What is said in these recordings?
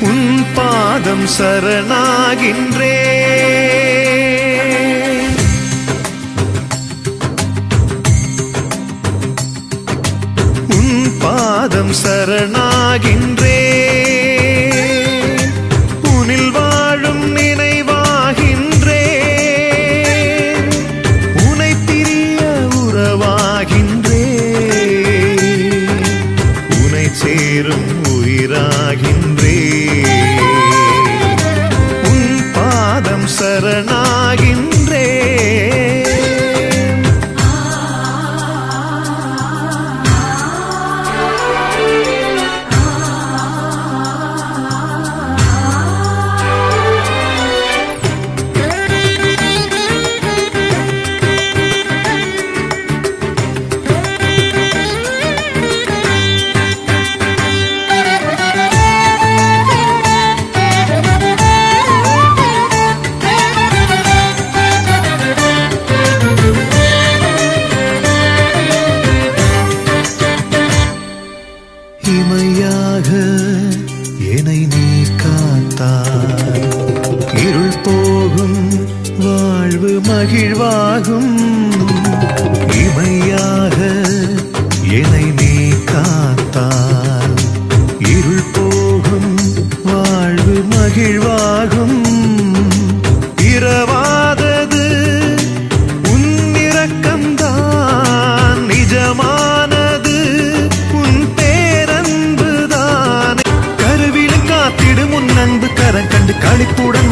உன் பாதம் சரணாகின்றே. உன் பாதம் சரணாகின்றே. உனில் வாழும் நினைவாகின்றே. உனை பிரிய உறவாகின்றே. உனை சேரும் உயிராகின்ற. பாதம் காத்தாய் இருள் போகும் வாழ்வு மகிழ்வாகும். இமையாக என்னை நீ காத்தாய் இருள் போகும் வாழ்வு மகிழ்வாகும்.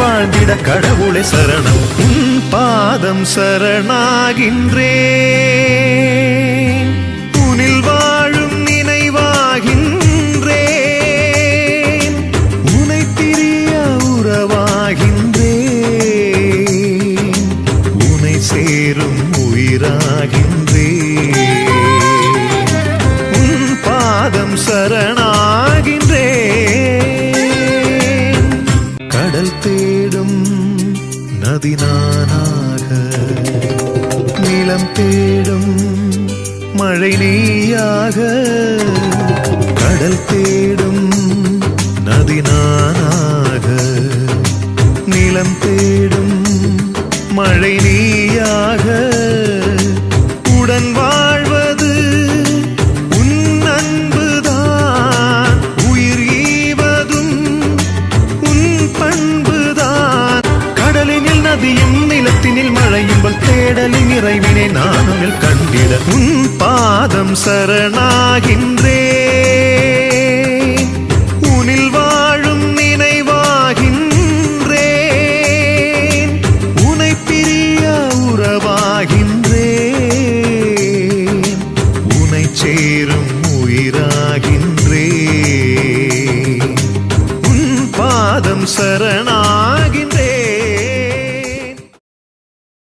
வாழ்ந்திட கடவுளை சரணம். உன் பாதம் சரணாகின்றேன். உனில் வாழும் நினைவாகின்றேன். உனை பிரிய உறவாகின்றேன். உனை சேரும் உயிராகின்றேன். உன் பாதம் சரண நதி நானாக நிலம் தேடும் மழை நீயாக. கடல் தேடும் நதி நானாக தேடலின் இறைவினை கண்டிட உன் பாதம் சரணாகின்றே. உனில் வாழும் நினைவாகின்றேன். உனை பிரிய உறவாகின்றேன். உனை சேரும் உயிராகின்றே உன் பாதம் சரணா